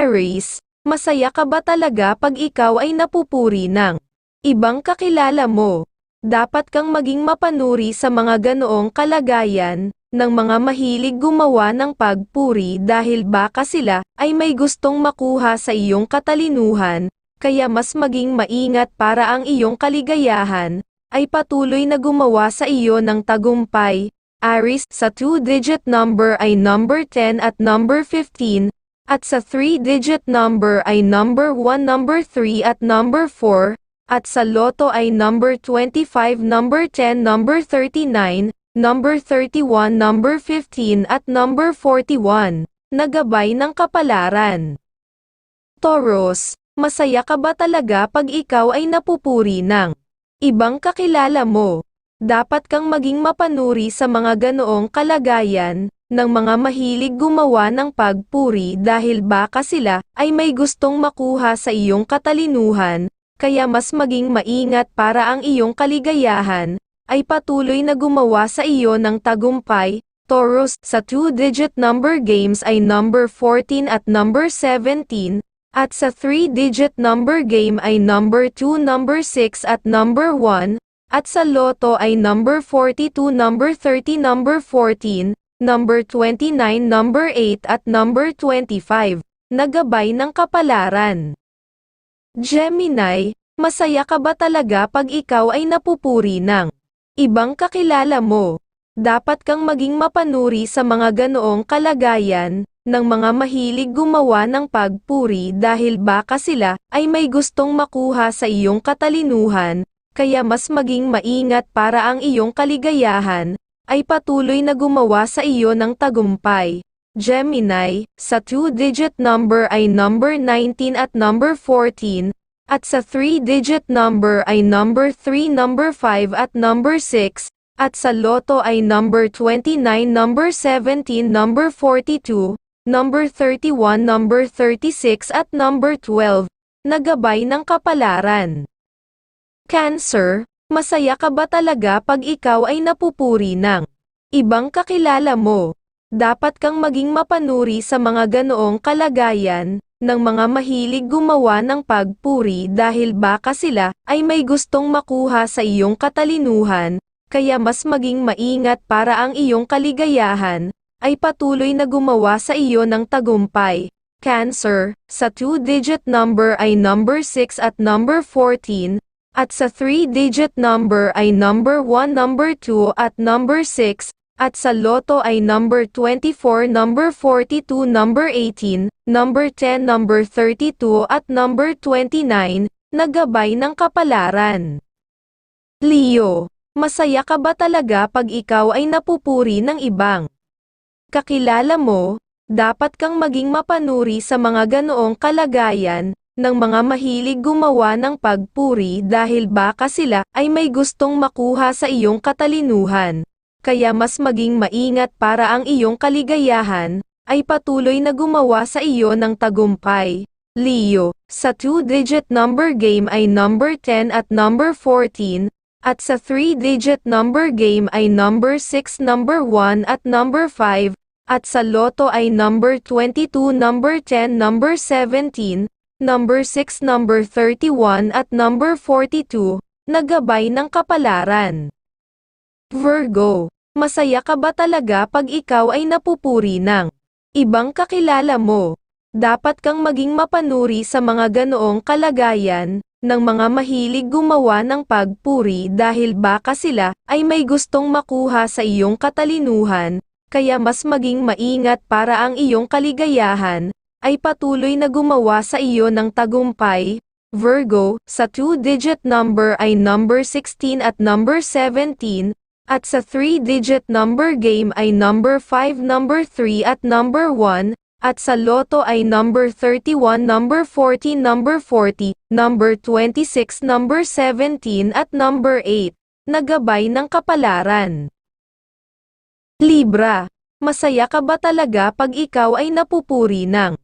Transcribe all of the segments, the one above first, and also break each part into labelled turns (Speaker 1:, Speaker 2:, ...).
Speaker 1: Aries, masaya ka ba talaga pag ikaw ay napupuri ng ibang kakilala mo? Dapat kang maging mapanuri sa mga ganoong kalagayan ng mga mahilig gumawa ng pagpuri dahil baka sila ay may gustong makuha sa iyong katalinuhan, kaya mas maging maingat para ang iyong kaligayahan ay patuloy na gumawa sa iyo ng tagumpay. Aries, sa 2-digit number ay number 10 at number 15, at sa 3-digit number ay number 1, number 3 at number 4, at sa loto ay number 25, number 10, number 39, number 31, number 15 at number 41, nagabay ng kapalaran. Taurus, masaya ka ba talaga pag ikaw ay napupuri ng ibang kakilala mo? Dapat kang maging mapanuri sa mga ganoong kalagayan, ng mga mahilig gumawa ng pagpuri dahil baka sila ay may gustong makuha sa iyong katalinuhan, kaya mas maging maingat para ang iyong kaligayahan ay patuloy na gumawa sa iyo ng tagumpay. Taurus, sa 2-digit number games ay number 14 at number 17, at sa 3-digit number game ay number 2, number 6 at number 1, at sa loto ay number 42, number 30, number 14, number 29, number 8 at number 25, nagabay ng kapalaran. Gemini, masaya ka ba talaga pag ikaw ay napupuri ng ibang kakilala mo? Dapat kang maging mapanuri sa mga ganoong kalagayan, ng mga mahilig gumawa ng pagpuri dahil baka sila ay may gustong makuha sa iyong katalinuhan, kaya mas maging maingat para ang iyong kaligayahan, ay patuloy na gumawa sa iyo ng tagumpay. Gemini, sa 2-digit number ay number 19 at number 14, at sa 3-digit number ay number 3, number 5 at number 6, at sa loto ay number 29, number 17, number 42, number 31, number 36 at number 12, nagabay ng kapalaran. Cancer, masaya ka ba talaga pag ikaw ay napupuri ng ibang kakilala mo? Dapat kang maging mapanuri sa mga ganoong kalagayan, ng mga mahilig gumawa ng pagpuri dahil baka sila ay may gustong makuha sa iyong katalinuhan, kaya mas maging maingat para ang iyong kaligayahan, ay patuloy na gumawa sa iyo ng tagumpay. Cancer, sa 2-digit number ay number 6 at number 14, at sa 3-digit number ay number 1, number 2 at number 6, at sa loto ay number 24, number 42, number 18, number 10, number 32 at number 29, nagabay ng kapalaran. Leo, masaya ka ba talaga pag ikaw ay napupuri ng ibang kakilala mo? Dapat kang maging mapanuri sa mga ganoong kalagayan, ng mga mahilig gumawa ng pagpuri dahil baka sila ay may gustong makuha sa iyong katalinuhan kaya mas maging maingat para ang iyong kaligayahan, ay patuloy na gumawa sa iyo ng tagumpay. Leo, sa 2-digit number game ay number 10 at number 14, at sa 3-digit number game ay number 6, number 1 at number 5, at sa loto ay number 22, number 10, number 17, number 6, number 31 at number 42, nagabay ng kapalaran. Virgo, masaya ka ba talaga pag ikaw ay napupuri ng ibang kakilala mo? Dapat kang maging mapanuri sa mga ganoong kalagayan, ng mga mahilig gumawa ng pagpuri dahil baka sila ay may gustong makuha sa iyong katalinuhan, kaya mas maging maingat para ang iyong kaligayahan, ay patuloy na gumawa sa iyo ng tagumpay. Virgo, sa 2-digit number ay number 16 at number 17, at sa 3-digit number game ay number 5, number 3 at number 1, at sa loto ay number 31, number 40, number 40, number 26, number 17 at number 8, nagabay ng kapalaran. Libra, masaya ka ba talaga pag ikaw ay napupuri ng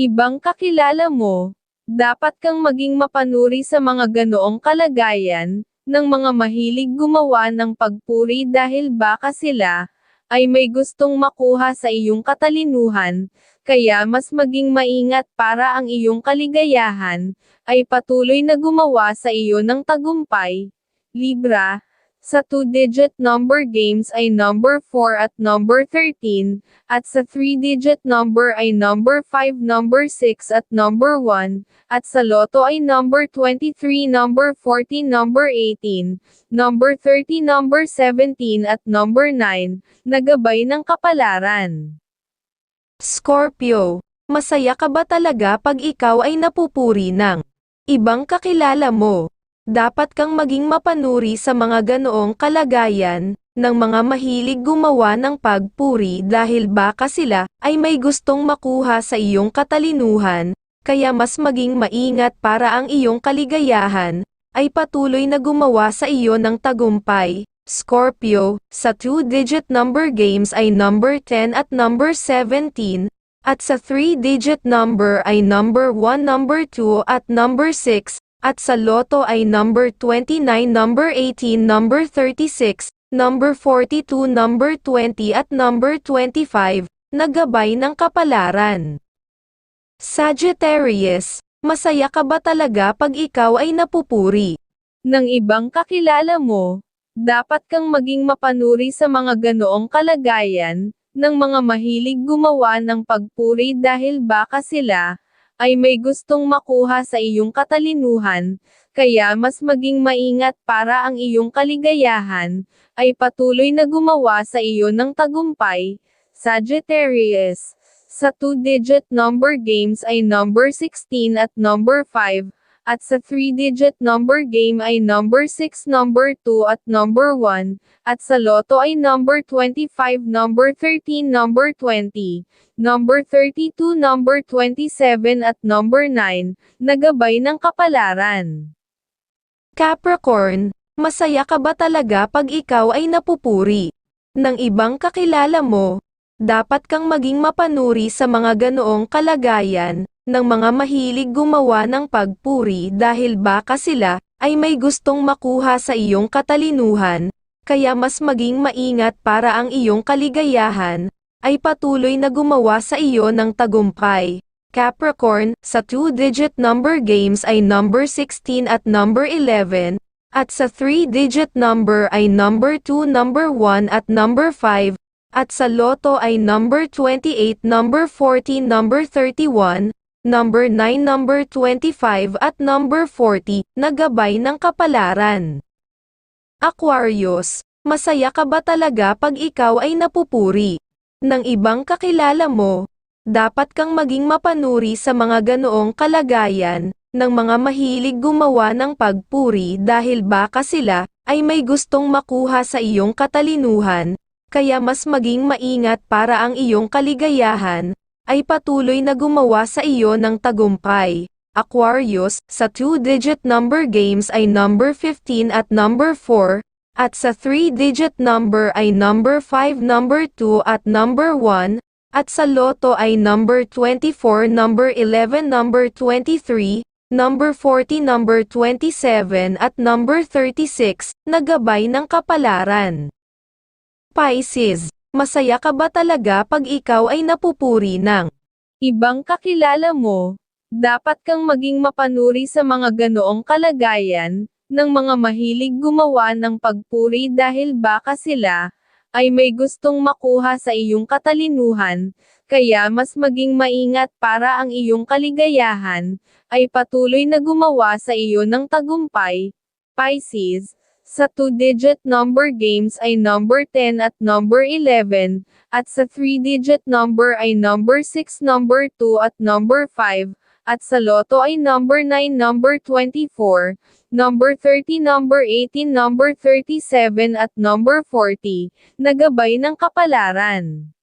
Speaker 1: ibang kakilala mo? Dapat kang maging mapanuri sa mga ganoong kalagayan, ng mga mahilig gumawa ng pagpuri dahil baka sila ay may gustong makuha sa iyong katalinuhan,
Speaker 2: kaya mas maging maingat para ang iyong kaligayahan, ay patuloy na gumawa sa iyo ng tagumpay. Libra, sa two-digit number games ay number 4 at number 13, at sa three-digit number ay number 5, number 6 at number 1, at sa loto ay number 23, number 14, number 18, number 30, number 17 at number 9, nagabay ng kapalaran.
Speaker 1: Scorpio, masaya ka ba talaga pag ikaw ay napupuri ng ibang kakilala mo? Dapat kang maging mapanuri sa mga ganoong kalagayan, ng mga mahilig gumawa ng pagpuri dahil baka sila ay may gustong makuha sa iyong katalinuhan, kaya mas maging maingat para ang iyong kaligayahan ay patuloy na gumawa sa iyo ng tagumpay. Scorpio, sa two-digit number games ay number 10 at number 17, at sa three-digit number ay number 1, number 2 at number 6, at sa loto ay number 29, number 18, number 36, number 42, number 20 at number 25, nagabay ng kapalaran. Sagittarius, masaya ka ba talaga pag ikaw ay napupuri?
Speaker 2: ng ibang kakilala mo, dapat kang maging mapanuri sa mga ganoong kalagayan, ng mga mahilig gumawa ng pagpuri dahil baka sila, ay may gustong makuha sa iyong katalinuhan, kaya mas maging maingat para ang iyong kaligayahan, ay patuloy na gumawa sa iyo ng tagumpay. Sagittarius, sa two-digit number games ay number 16 at number 5, at sa three-digit number game ay number 6, number 2 at number 1, at sa loto ay number 25, number 13, number 20, number 32, number 27 at number 9, nagabay ng kapalaran.
Speaker 1: Capricorn, masaya ka ba talaga pag ikaw ay napupuri ng ibang kakilala mo? Dapat kang maging mapanuri sa mga ganoong kalagayan, ng mga mahilig gumawa ng pagpuri dahil baka sila ay may gustong makuha sa iyong katalinuhan, kaya mas maging maingat para ang iyong kaligayahan ay patuloy na gumawa sa iyo ng tagumpay. Capricorn, sa two-digit number games ay number 16 at number 11, at sa three-digit number ay number 2, number 1 at number 5, at sa loto ay number 28, number 14, number 31, number 9, number 25 at number 40, nagabay ng kapalaran. Aquarius, masaya ka ba talaga pag ikaw ay napupuri ng ibang kakilala mo? Dapat kang maging mapanuri sa mga ganoong kalagayan, ng mga mahilig gumawa ng pagpuri dahil baka sila ay may gustong makuha sa iyong katalinuhan, kaya mas maging maingat para ang iyong kaligayahan, ay patuloy na gumawa sa iyo ng tagumpay. Aquarius, sa two-digit number games ay number 15 at number 4, at sa three-digit number ay number 5, number 2 at number 1, at sa loto ay number 24, number 11, number 23, number 40, number 27 at number 36, nagabay ng kapalaran. Pisces, masaya ka ba talaga pag ikaw ay napupuri ng
Speaker 2: Ibang kakilala mo, dapat kang maging mapanuri sa mga ganoong kalagayan, ng mga mahilig gumawa ng pagpuri dahil baka sila, ay may gustong makuha sa iyong katalinuhan, kaya mas maging maingat para ang iyong kaligayahan, ay patuloy na gumawa sa iyo ng tagumpay. Pisces, sa two-digit number games ay number 10 at number 11, at sa three-digit number ay number 6, number 2 at number 5, at sa loto ay number 9, number 24, number 30, number 18, number 37 at number 40, nagabay ng kapalaran.